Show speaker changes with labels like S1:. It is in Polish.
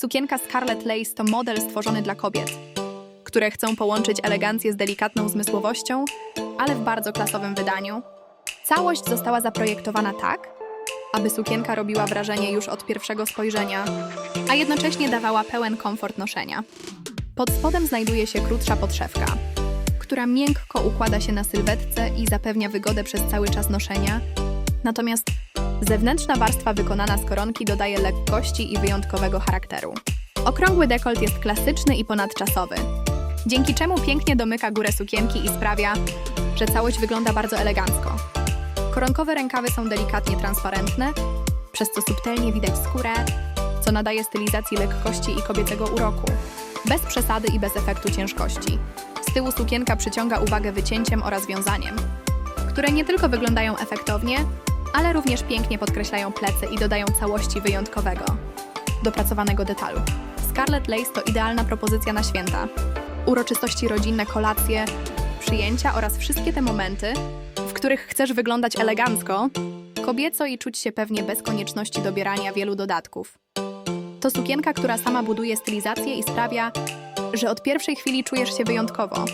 S1: Sukienka Scarlet Lace to model stworzony dla kobiet, które chcą połączyć elegancję z delikatną zmysłowością, ale w bardzo klasowym wydaniu. Całość została zaprojektowana tak, aby sukienka robiła wrażenie już od pierwszego spojrzenia, a jednocześnie dawała pełen komfort noszenia. Pod spodem znajduje się krótsza podszewka, która miękko układa się na sylwetce i zapewnia wygodę przez cały czas noszenia. Natomiast zewnętrzna warstwa wykonana z koronki dodaje lekkości i wyjątkowego charakteru. Okrągły dekolt jest klasyczny i ponadczasowy, dzięki czemu pięknie domyka górę sukienki i sprawia, że całość wygląda bardzo elegancko. Koronkowe rękawy są delikatnie transparentne, przez co subtelnie widać skórę, co nadaje stylizacji lekkości i kobiecego uroku. Bez przesady i bez efektu ciężkości. Z tyłu sukienka przyciąga uwagę wycięciem oraz wiązaniem, które nie tylko wyglądają efektownie, ale również pięknie podkreślają plecy i dodają całości wyjątkowego, dopracowanego detalu. Scarlet Lace to idealna propozycja na święta. Uroczystości rodzinne, kolacje, przyjęcia oraz wszystkie te momenty, w których chcesz wyglądać elegancko, kobieco i czuć się pewnie bez konieczności dobierania wielu dodatków. To sukienka, która sama buduje stylizację i sprawia, że od pierwszej chwili czujesz się wyjątkowo.